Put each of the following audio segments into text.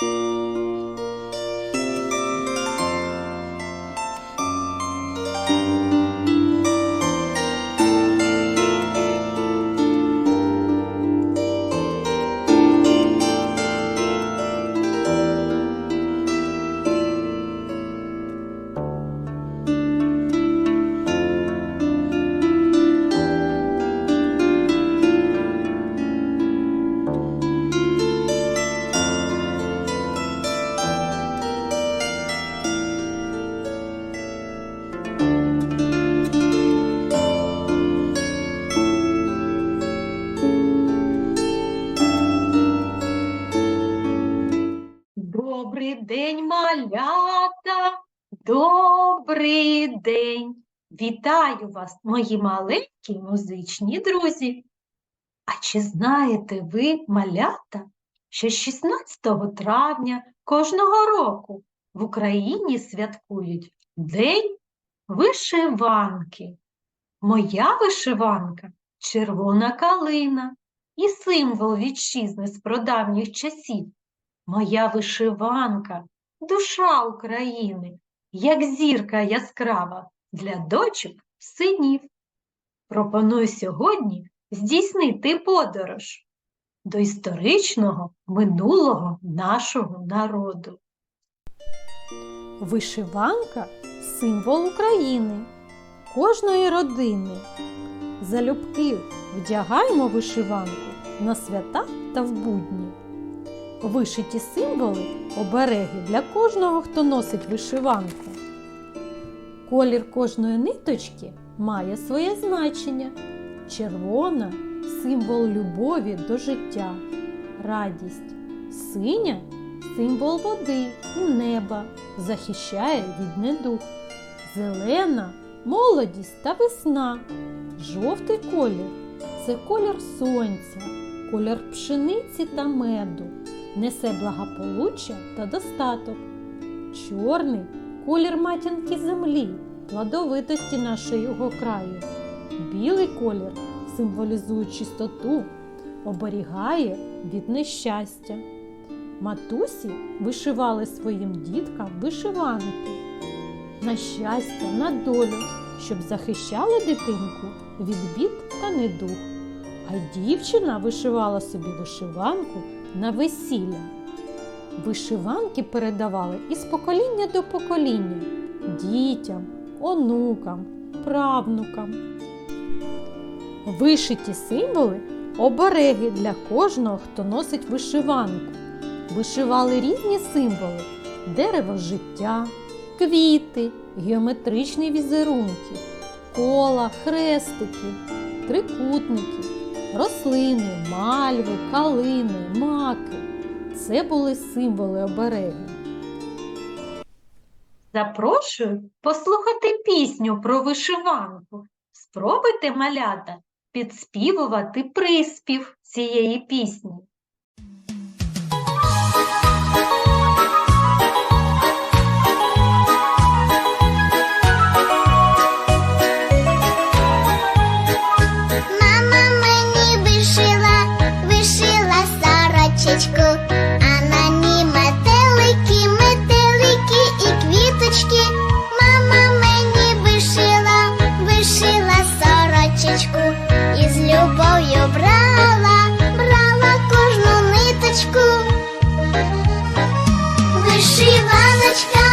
Добрий добрий день. Вітаю вас, мої маленькі музичні друзі. А чи знаєте ви, малята, що 16 травня кожного року в Україні святкують День вишиванки? Моя вишиванка червона калина і символ вітчизни з прадавніх часів. Моя вишиванка, душа України, як зірка яскрава для дочок синів. Пропоную сьогодні здійснити подорож до історичного минулого нашого народу. Вишиванка символ України, кожної родини. Залюбки вдягаємо вишиванку на свята та в будні. Вишиті символи обереги для кожного, хто носить вишиванку. Колір кожної ниточки має своє значення. Червона символ любові до життя, радість, синя символ води і неба, захищає від недух. Зелена молодість та весна. Жовтий колір це колір сонця, колір пшениці та меду, несе благополуччя та достаток. Чорний колір матінки землі, плодовитості нашого краю. Білий колір символізує чистоту, оберігає від нещастя. Матусі вишивали своїм діткам вишиванки на щастя, на долю, щоб захищали дитинку від бід та недух. А дівчина вишивала собі вишиванку на весілля. Вишиванки передавали із покоління до покоління дітям, онукам, правнукам. Вишиті символи обереги для кожного, хто носить вишиванку. Вишивали різні символи дерево життя, квіти, геометричні візерунки, кола, хрестики, трикутники, рослини, мальви, калини, маки. Це були символи обереги. Запрошую послухати пісню про вишиванку. Спробуйте, малята, підспівувати приспів цієї пісні. Сорочечку, і з любов'ю брала, брала кожну ниточку. Вишиваночка,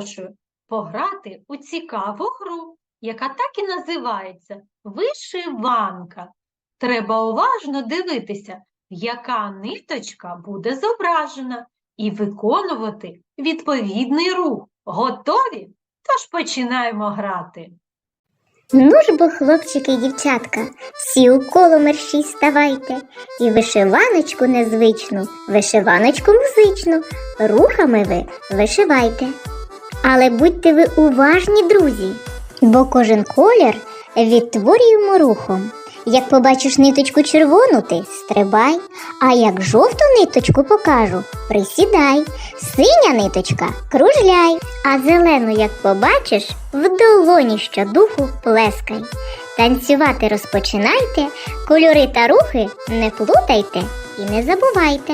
запрошую пограти у цікаву гру, яка так і називається вишиванка. Треба уважно дивитися, яка ниточка буде зображена, і виконувати відповідний рух. Готові? Тож починаємо грати. Ну ж бо, хлопчики і дівчатка, всі у коло мерщій ставайте, і вишиваночку незвичну, вишиваночку музичну, рухами ви вишивайте. Але будьте ви уважні, друзі, бо кожен колір відтворюємо рухом. Як побачиш ниточку червону, ти стрибай, а як жовту ниточку покажу, присідай, синя ниточка кружляй, а зелену, як побачиш, в долоні щодуху плескай. Танцювати розпочинайте, кольори та рухи не плутайте і не забувайте.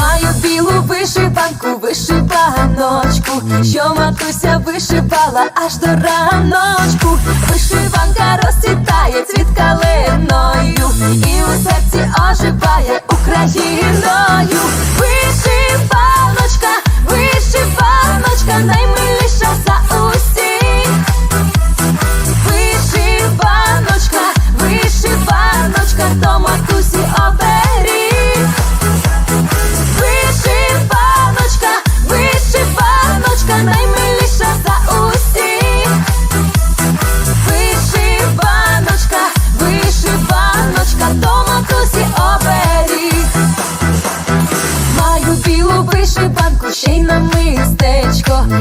Маю білу вишиванку, вишиваночку, що матуся вишивала аж до раночку. Вишиванка розцвітає цвіт калиною, і у серці оживає Україною.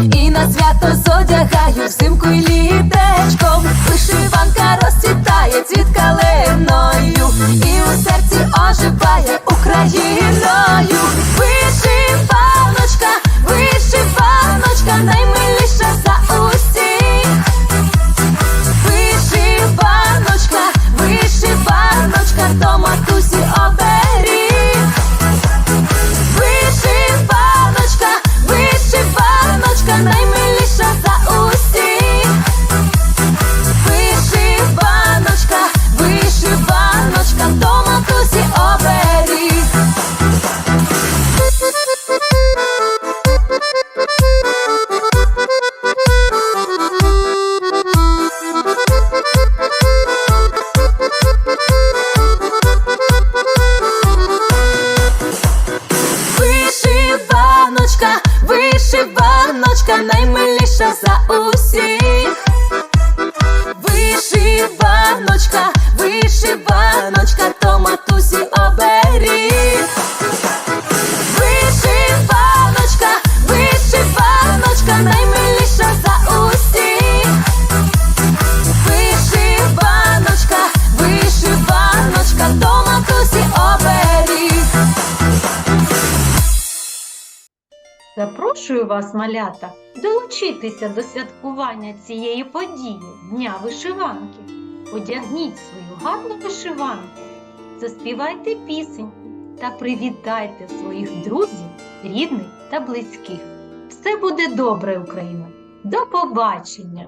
І на свято зодягаю взимку й літечком. Вишиванка розцвітає цвіт вишиваночка, наймиліша за усіх. Запрошую вас, малята, долучитися до святкування цієї події Дня вишиванки. Одягніть свою гарну вишиванку, заспівайте пісеньку та привітайте своїх друзів, рідних та близьких. Все буде добре, Україна! До побачення!